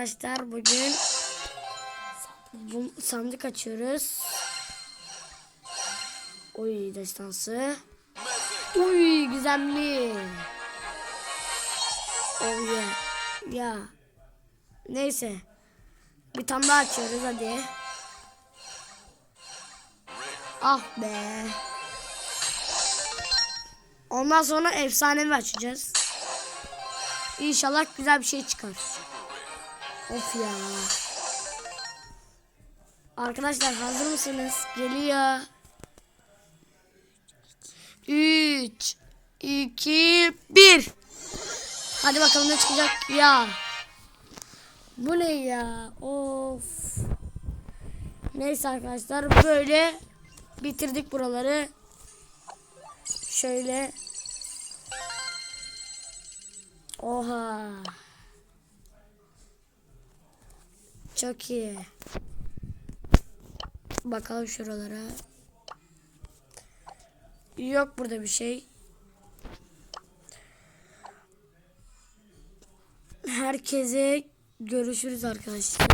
Arkadaşlar bugün bu sandık açıyoruz. Oy destansı. Uy gizemli. Oh yeah. Ya. Neyse. Bir tane daha açıyoruz hadi. Ah be. Ondan sonra efsanevi açacağız. İnşallah güzel bir şey çıkar. Of ya. Arkadaşlar hazır mısınız? Geliyor. 3 2 1 Hadi bakalım ne çıkacak ya. Bu ne ya? Of. Neyse arkadaşlar böyle bitirdik buraları. Şöyle. Oha. Çok iyi. Bakalım şuralara. Yok burada bir şey. Herkese görüşürüz arkadaşlar.